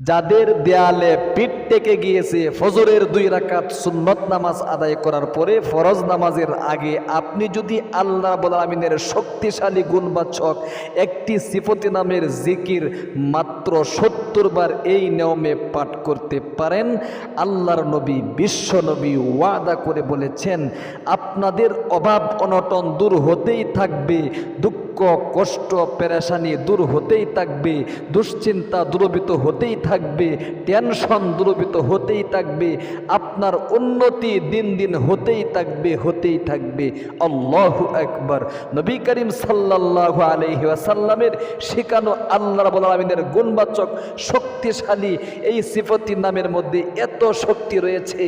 যাদের দেয়ালে পিঠ টেকে গিয়েছে ফজরের দুই রাকাত সুন্নত নামাজ আদায় করার পরে ফরজ নামাজের আগে আপনি যদি আল্লাহ আমিনের শক্তিশালী গুণবাচক একটি সিফতি নামের জিকির মাত্র সত্তর বার এই নিয়মে পাঠ করতে পারেন, আল্লাহর নবী, বিশ্ব নবী ওয়াদা করে বলেছেন, আপনাদের অভাব অনটন দূর হতেই থাকবে, দুঃখ কষ্ট, পেরেশানি দূর হতেই থাকবে, দুশ্চিন্তা দূরবিত হতেই থাকবে, টেনশন দূরবিত হতেই থাকবে, আপনার উন্নতি দিন দিন হতেই থাকবে হতেই থাকবে। আল্লাহ একবার নবী করিম সাল্লাহ আলহি আসাল্লামের শেখানো আল্লাহ আলমিনের গুণবাচক, শক্তিশালী এই সিফতি নামের মধ্যে এত শক্তি রয়েছে,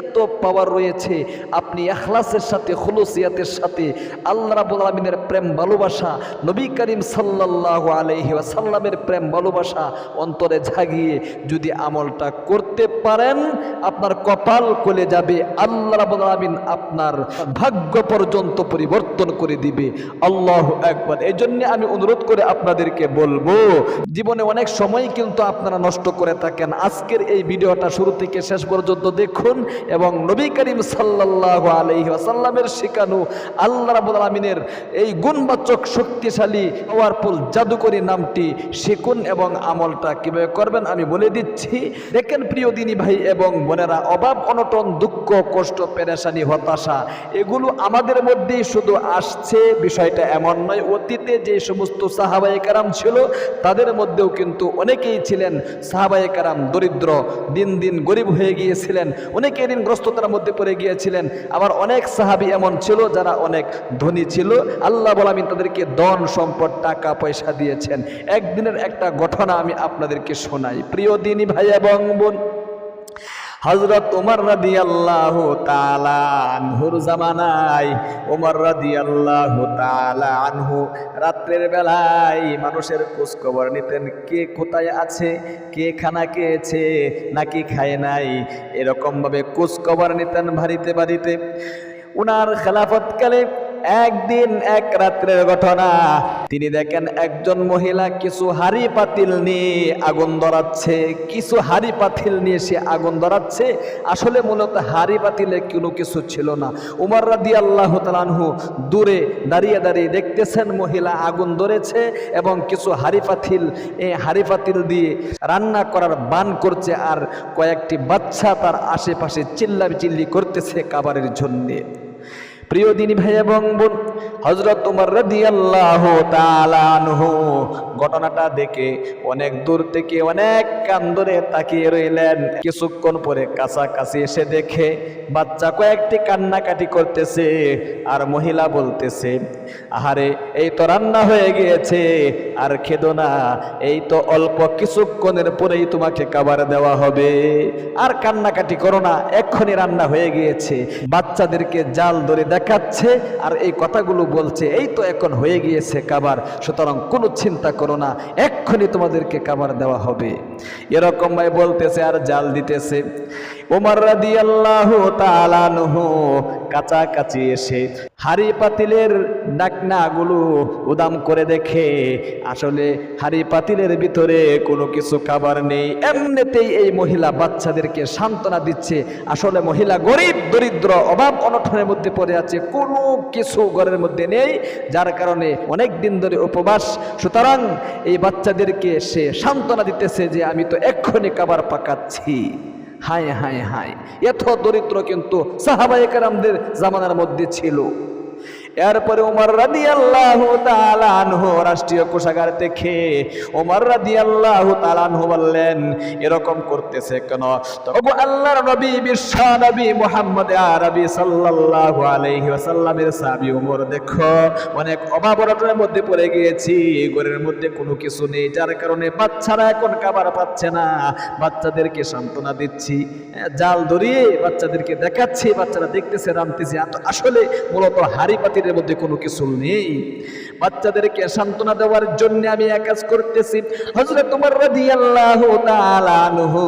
এত পাওয়ার রয়েছে। আপনি এখলাসের সাথে, খুলুসিয়াতের সাথে আল্লাহ রাবুল আলমিনের প্রেম, ভালোবাসা নবী করিম সাল্লাহ আলহি আসাল্লামের প্রেম ভালোবাসা অন্তরে জাগিয়ে যদি আমলটা করতে পারেন, আপনার কপাল কলে যাবে, আল্লাহ রাবুল আপনার ভাগ্য পর্যন্ত পরিবর্তন করে দিবে। আল্লাহ একবার এই জন্য আমি অনুরোধ করে আপনাদেরকে বলব, জীবনে অনেক সময় কিন্তু আপনারা নষ্ট করে থাকেন। আজকের এই ভিডিওটা শুরু থেকে শেষ পর্যন্ত দেখুন এবং নবী করিম সাল্লাহ আলহি আসাল্লামের শিখানো আল্লাহ রাবুল আলমিনের এই গুণবাচক শক্তিশালী পাওয়ারফুল জাদুকরি নামটি শিখুন এবং আমলটা কীভাবে করবেন আমি বলে দিচ্ছি। দেখেন প্রিয় দিনী ভাই এবং বোনেরা, অভাব, অনটন, দুঃখ, কষ্ট, পেরেশানি, হতাশা, এগুলো আমাদের মধ্যেই শুধু আসছে। বিষয়টা এমন নয়, অতীতে যে সমস্ত সাহাবাই কারাম ছিল, তাদের মধ্যেও কিন্তু অনেকেই ছিলেন। সাহাবাই কারাম দরিদ্র, দিন দিন গরিব হয়ে গিয়েছিলেন অনেকে ঋণগ্রস্ততার মধ্যে পড়ে গিয়েছিলেন। আবার অনেক সাহাবি এমন ছিল যারা অনেক ধনী ছিল। আল্লাহ বলামিন তাদেরকে ধন সম্পদ, টাকা পয়সা দিয়েছেন। একদিনের একটা ঘটনা আমি আপনাদেরকে শোনাই। প্রিয় দিনী ভাই এবং বোন হজরত উমর রাদি আল্লাহ আনহুর জামানায়, উমর রাদি আল্লাহ আনহু রাত্রের বেলায় মানুষের খোঁজখবর নিতেন, কে কোথায় আছে, কে খানা খেয়েছে, নাকি খায় নাই, এরকমভাবে খোঁজখবর নিতেন বাড়িতে বাড়িতে। উনার খেলাফতকালে একদিন এক রাত্রের ঘটনা। তিনি দেখেন একজন মহিলা কিছু হাড়ি পাতিল নিয়ে আগুন ধরাচ্ছে। কিছু হাড়ি পাতিল নিয়ে সে আগুন ধরাচ্ছে। আসলে মূলত হাড়ি পাতিলে কোনো কিছু ছিল না। উমর রাদি আল্লাহ তালানহু দূরে দাঁড়িয়ে দাঁড়িয়ে দেখতেছেন মহিলা আগুন ধরেছে এবং কিছু হাড়ি পাতিল এই হাড়ি পাতিল দিয়ে রান্না করার বান করছে আর কয়েকটি বাচ্চা তার আশেপাশে চিল্লা চিল্লি করতেছে কাবারের জন্যে। প্রিয় দিনী ভাই এবং বোন হজরত তোমার রাদি আল্লাহ তালানহু ঘটনাটা দেখে অনেক দূর থেকে অনেক কান ধরে তাকিয়ে রইলেন। কিছুক্ষণ পরে কাছাকাছি এসে দেখে বাচ্চা কয়েকটি কান্নাকাটি করতেছে আর মহিলা বলতেছে, আহারে, এই তো রান্না হয়ে গিয়েছে, আর খেদো না, এই তো অল্প কিছুক্ষণের পরেই তোমাকে খাবার দেওয়া হবে। আর কান্নাকাটি করো না, এক্ষুনি রান্না হয়ে গিয়েছে। বাচ্চাদেরকে জাল ধরে দেখাচ্ছে আর এই কথাগুলো বলছে, এই তো এখন হয়ে গিয়েছে কাবার, সুতরাং কোনো চিন্তা করো না, এক্ষুনি তোমাদেরকে কাবার দেওয়া হবে। এরকম ভাই বলতেছে আর জাল দিতেছে। ওমর রাদি আল্লাহ তালানহু কাছাকাছি এসে হাড়ি পাতিলের ডাকনাগুলো উদাম করে দেখে, আসলে হাড়ি পাতিলের ভিতরে কোনো কিছু খাবার নেই। এমনিতেই এই মহিলা বাচ্চাদেরকে সান্ত্বনা দিচ্ছে, আসলে মহিলা গরিব, দরিদ্র, অভাব অনটনের মধ্যে পড়ে আছে, কোনো কিছু ঘরের মধ্যে নেই, যার কারণে অনেক দিন ধরে উপবাস। সুতরাং এই বাচ্চাদেরকে সে সান্ত্বনা দিতেছে যে, আমি তো এক্ষুনি খাবার পাকাচ্ছি। হায় হায় হায় এত দরিদ্র কিন্তু সাহাবাই আমাদের জামানার মধ্যে ছিল। এরপরে ওমর রাদি আল্লাহ তালানহ রাষ্ট্রীয় কোষাগার দেখে ওমর রাদি আল্লাহ তালানহ বললেন এরকম করতেছে কেন? তবু আল্লাহর নবী বিশ্ব নবী মোহাম্মদ আরবি সাল্লাল্লাহু আলাইহি ওয়াসাল্লামের সাহাবী ওমর দেখো অনেক অভাব অনটনের মধ্যে পড়ে গিয়েছি ঘরের মধ্যে কোনো কিছু নেই যার কারণে বাচ্চারা এখন খাবার পাচ্ছে না বাচ্চাদেরকে সান্ত্বনা দিচ্ছি হ্যাঁ, জাল ধরিয়ে বাচ্চাদেরকে দেখাচ্ছি বাচ্চারা দেখতেছে রামতেছে আসলে মূলত হাড়ি পাতিরের মধ্যে কোনো কিছু নেই বাচ্চাদেরকে সান্ত্বনা দেওয়ার জন্য আমি এক কাজ করতেছি। হজরত তোমার রাদিয়াল্লাহু তাআলা আনহু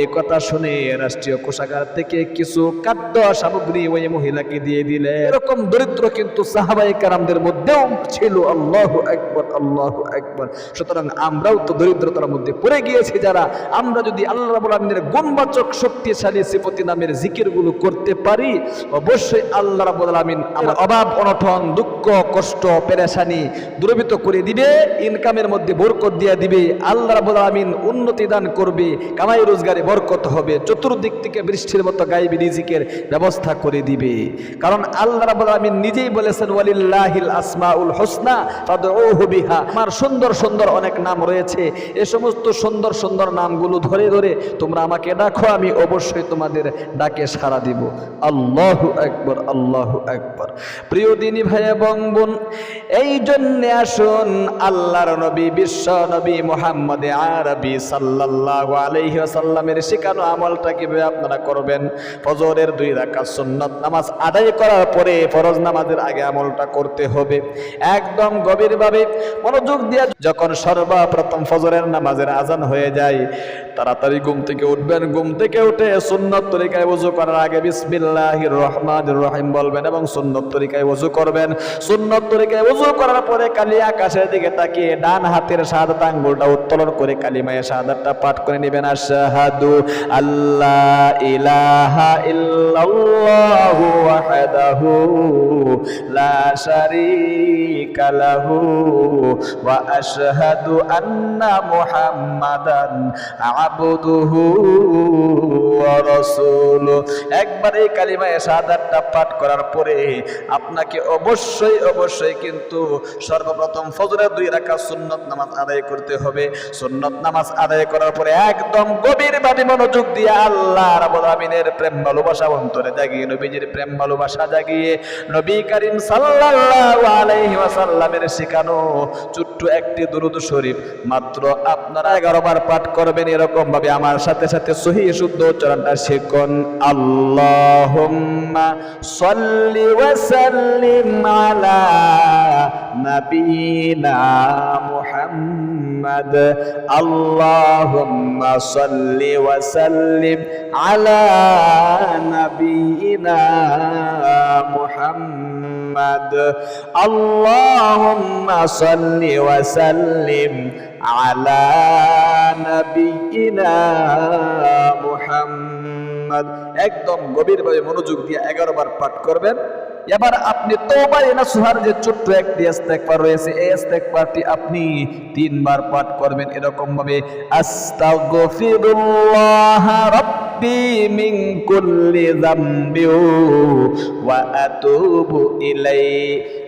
এই কথা শুনে রাষ্ট্রীয় কোষাগার থেকে কিছু খাদ্য, সামগ্রী ওই মহিলাকে দিয়ে দিলে। এরকম দরিদ্র কিন্তু সাহাবাই কারামদের মধ্যেও ছিল। আল্লাহ একবার আল্লাহ একবার সুতরাং আমরাও তো দরিদ্রতার মধ্যে পড়ে গিয়েছি যারা। আমরা যদি আল্লাহ রাব্বুল আলামিনের গুণবাচক, শক্তিশালী সিফতি নামের জিকিরগুলো করতে পারি, অবশ্যই আল্লাহ রাব্বুল আলামিন আমার অভাব, অনটন, দুঃখ, কষ্ট, পেরেশানি দূরীভূত করে দিবে ইনকামের মধ্যে বরকত দিয়ে দিবে, আল্লাহ রাব্বুল আলামিন উন্নতি দান করবে, কামাই রোজগারে বরকত হবে, চতুর্দিক থেকে বৃষ্টির মতো গাইবি রিজিকের ব্যবস্থা করে দিবে। কারণ আল্লাহ রাব্বুল আলামিন নিজেই বলেছেন, ওয়ালিল্লাহিল আসমাউল হোসনা ফাদউহু বিহা। আমার সুন্দর সুন্দর অনেক নাম রয়েছে। এ সমস্ত সুন্দর সুন্দর নামগুলো ধরে ধরে তোমরা আমাকে ডাকো, আমি অবশ্যই তোমাদের ডাকে সাড়া দিব। আল্লাহু আকবার আল্লাহু আকবার। প্রিয় দিনী ভাই এবং বোন এই জন্য আসুন আল্লাহর নবী, বিশ্ব নবী মোহাম্মদ আরবি সাল্লাল্লাহু আলাইহি ওয়াসাল্লামের শেখানো আমলটা কীভাবে আপনারা করবেন? ফজরের দুই রাকাত সুন্নাত নামাজ আদায় করার পরে ফরজ নামাজের আগে আমলটা করতে হবে। একদম গভীরভাবে মনোযোগ দিয়ে যখন সর্বপ্রথম ফজরের নামাজের আজান হয়ে যায় তাড়াতাড়ি ঘুম থেকে উঠবেন। ঘুম থেকে উঠে সুন্নত তরিকায় ওযু করার আগে বিসমিল্লাহির রহমানির রহিম বলবেন এবং সুন্নত তরিকায় ওযু করবেন। সুন্নত তরিকায় ওযু করার পরে কালি আকাশের দিকে তাকিয়ে ডান হাতের শাহাদাত আঙ্গুলটা উত্তোলন করে কালিমায়ে শাহাদাতটা পাঠ করে নেবেন। আশহাদু আল্লাহ ইলাহা ইল্লাল্লাহু ওয়াহদাহু লা শারীকা লাহু ওয়া আশহাদু আন্না মুহাম্মাদান একবার কালিমায়ে শাহাদাতটা পাঠ করার পরে আপনাকে অবশ্যই অবশ্যই কিন্তু সর্বপ্রথম ফজরের দুই রাকাত সুন্নত নামাজ আদায় করতে হবে। সুন্নত নামাজ আদায় করার পরে একদম গভীরভাবে মনোযোগ দিয়ে আল্লাহ আমিনের প্রেম ভালোবাসা অন্তরে জাগিয়ে, নবীজির প্রেম ভালোবাসা জাগিয়ে, নবী করিম সাল্লাল্লাহু আলাইহি ওয়াসাল্লামের শেখানো ছোট্ট একটি দুরূদ শরীফ মাত্র আপনারা 11 বার পাঠ করবেন এরকম ভাবে আমার সাথে সাথে সহি শুদ্ধ উচ্চারণটা শিখুন। আল্লাহুম্মা সাল্লি আলা মুহাম্মদ। আল্লাহুম্মা সাল্লি ওয়া আলা মুহাম্মদ। আল্লাহুম্মা সাল্লি আলা নাবিয়িনা মুহাম্মদ। একদম গভীরভাবে মনোযোগ দিয়ে এগারো বার পাঠ করবেন। এবার আপনি তোবা এনা সুহার, যে ছোট্ট একটি রয়েছে, এই ইস্তেগফারটি আপনি তিনবার পাঠ করবেন এরকম ভাবে আস্তাগফিরুল্লাহ রাব্বি মিন কুল্লি যামবি ওয়া আতুবু ইলাইহি।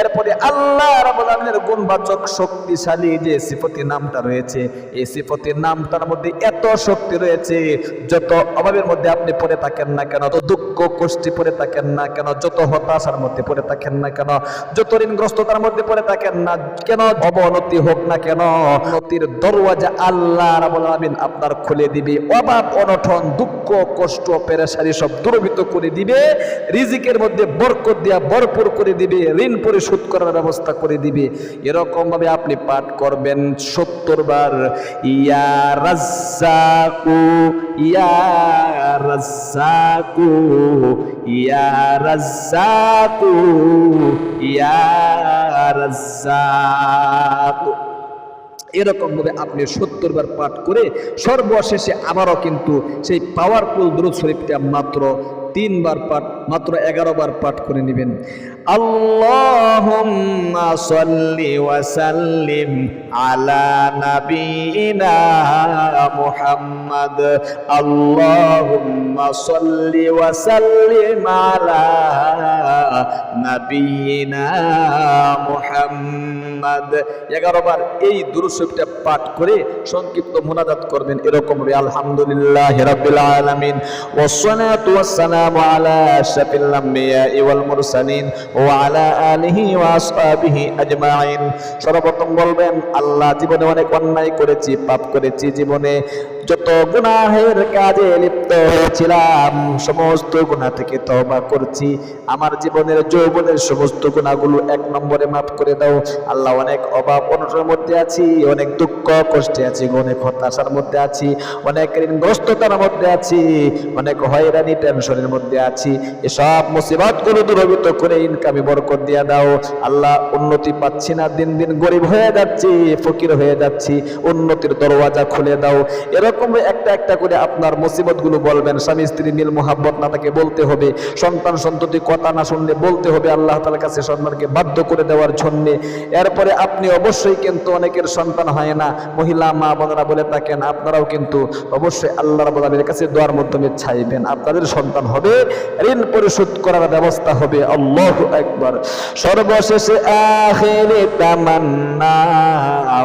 এরপরে আল্লাহ রাব্বুল আলামিনের গুণবাচক শক্তিশালী যে সিফতি নামটা রয়েছে, এই সিফতির নামটার মধ্যে এত শক্তি রয়েছে, যত অভাবের মধ্যে আপনি পড়ে থাকেন না কেন, যত দুঃখ, কষ্টি পড়ে থাকেন না কেন, যত হতাশার মধ্যে পড়ে থাকেন না কেন, যত ঋণগ্রস্ততার মধ্যে পড়ে থাকেন না কেন, অবনতি হোক না কেন উন্নতির দরওয়াজা আল্লাহ আলামিন আপনার খুলে দিবে, অভাব অনঠন দুঃখ, কষ্ট, পেরেশানি সব দূরভূত করে দিবে, রিজিকের মধ্যে বরকত দিয়া ভরপুর করে দিবে, ঋণ পরিশোধ করার ব্যবস্থা করে দিবে। এরকম ভাবে আপনি পাঠ করবেন সত্তর বার। ইয়া রাজ্জাকু ইয়া রাজ্জাকু ইয়া রাজ্জাকু ইয়া রাজ্জাকু। এরকম ভাবে আপনি সত্তর বার পাঠ করে সর্বশেষে আবারও কিন্তু সেই পাওয়ারফুল দ্রুত শরীফটা মাত্র তিনবার পাঠ, মাত্র এগারো বার পাঠ করে নেবেন। আল্লাহুম্মা সাল্লি ওয়া এগারো বার এই দুরুশরীফটা পাঠ করে সংক্ষিপ্ত মুনাজাত করবেন, এরকম হবে, আলহামদুলিল্লাহ রাব্বিল আলামিন। ওয়াসসালাতু আলা আশরাফিল আম্বিয়াই ওয়াল মুরসালিন ওয়া আলা আলিহি ওয়া সর্বপ্রথম বলবেন, আল্লাহ জীবনে অনেক অন্যায় করেছি, পাপ করেছি জীবনে। যত গুনাহের কাজে লিপ্ত হয়েছিলাম, সমস্ত গুনাহ থেকে তওবা করছি। আমার জীবনের যৌবনের সমস্ত গুনাহগুলো এক নম্বরে মাফ করে দাও। আল্লাহ অনেক অভাব, অনটনের মধ্যে আছি, অনেক দুঃখ, কষ্টে আছি অনেক হতাশার মধ্যে আছি, অনেক ঋণগ্রস্ততার মধ্যে আছি, অনেক হয়রানি, টেনশনের মধ্যে আছি। এসব মুসিবতগুলো দূরভূত করে ইনকামে বরকত দিয়ে দাও। আল্লাহ উন্নতি পাচ্ছি না, দিন দিন গরিব হয়ে যাচ্ছি, ফকির হয়ে যাচ্ছি। উন্নতির দরওয়াজা খুলে দাও। এরকম একটা একটা করে আপনার মুসিবতগুলো বলবেন। স্বামী, স্ত্রী, মিল, মোহাব্বত না তাকে বলতে হবে। সন্তান, সন্ততি কথা না শুনলে বলতে হবে আল্লাহ তালার কাছে সন্তানকে বাধ্য করে দেওয়ার জন্য। এরপরে আপনি অবশ্যই কিন্তু অনেকের সন্তান হয় না। মহিলা, মা, বোনেরা বলে থাকেন, আপনারাও কিন্তু অবশ্যই আল্লাহ আলামিনের কাছে দোয়ার মাধ্যমে চাইবেন। আপনাদের সন্তান হবে, ঋণ পরিশোধ করার ব্যবস্থা হবে। আল্লাহ একবার সর্বশেষে আখেরে তামান্না,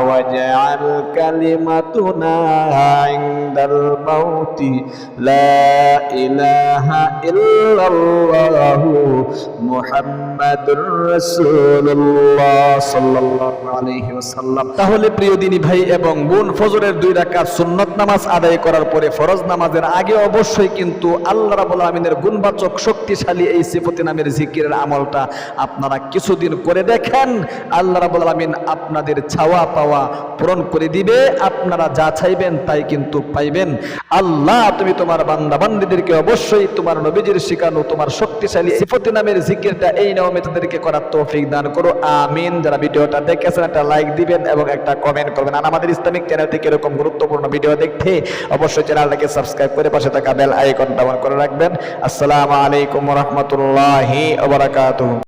ওয়াজআল কালিমাতুনা ইনদাল মাউতি লা ইলাহা ইল্লাল্লাহু মুহাম্মাদুর রাসূলুল্লাহ সাল্লাল্লাহু আলাইহি ওয়াসাল্লাম তাহলে প্রিয় দিনী ভাই এবং বোন, ফজরের দুই রাকাত সুন্নত নামাজ আদায় করার পরে ফরজ নামাজের আগে অবশ্যই কিন্তু আল্লাহ রাব্বুল আমিনের গুণবাচক, শক্তিশালী এই সিফতি নামের জিকিরের আমলটা আপনারা কিছুদিন করে দেখেন। আল্লাহ রাব্বুল আমিন আপনাদের ছাওয়া পাওয়া পূরণ করে দিবে, আপনারা যা চাইবেন তাই কিন্তু পাইবেন। আল্লাহ, তুমি তোমার বান্দা বান্দিদেরকে অবশ্যই তোমার নবীজির শিখানো, তোমার শক্তিশালী সিফতি নামের জিকিরটা এই নিয়মে তাদেরকে করার তৌফিক দান করো। আমিন। যারা ভিডিওটা দেখেছেন, একটা লাইক দিবেন এবং একটা কমেন্ট করবেন। আর আমাদের ইসলামিক চ্যানেল থেকে এরকম গুরুত্বপূর্ণ ভিডিও দেখতে অবশ্যই চ্যানেলটাকে সাবস্ক্রাইব করে পাশে থাকা বেল আইকনটা অন করে রাখবেন। আসসালামু আলাইকুম রহমতুল্লাহি